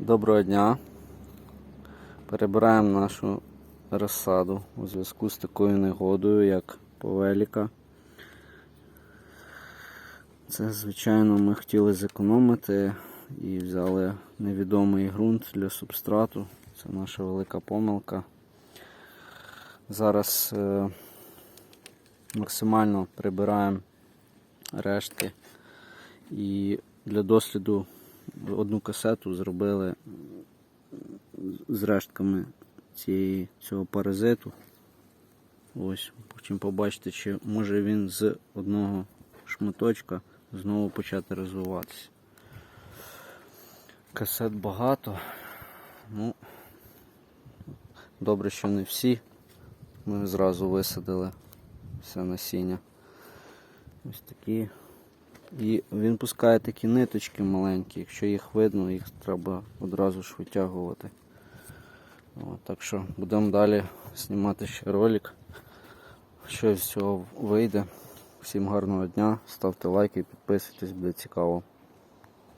Доброго дня. Перебираємо нашу розсаду у зв'язку з такою негодою, як повеліка. Це, звичайно, ми хотіли зекономити і взяли невідомий ґрунт для субстрату. Це наша велика помилка. Зараз е, максимально прибираємо рештки і для досліду одну касету зробили з рештками цієї, цього паразиту. Ось, потім побачите, чи може він з одного шматочка знову почати розвиватися. Касет багато. Ну, добре, що не всі. Ми зразу висадили все насіння. Ось такі. І він пускає такі ниточки маленькі, якщо їх видно, їх треба одразу ж витягувати. От, так що будемо далі знімати ще ролик. Що з цього вийде. Всім гарного дня, ставте лайки, підписуйтесь, буде цікаво.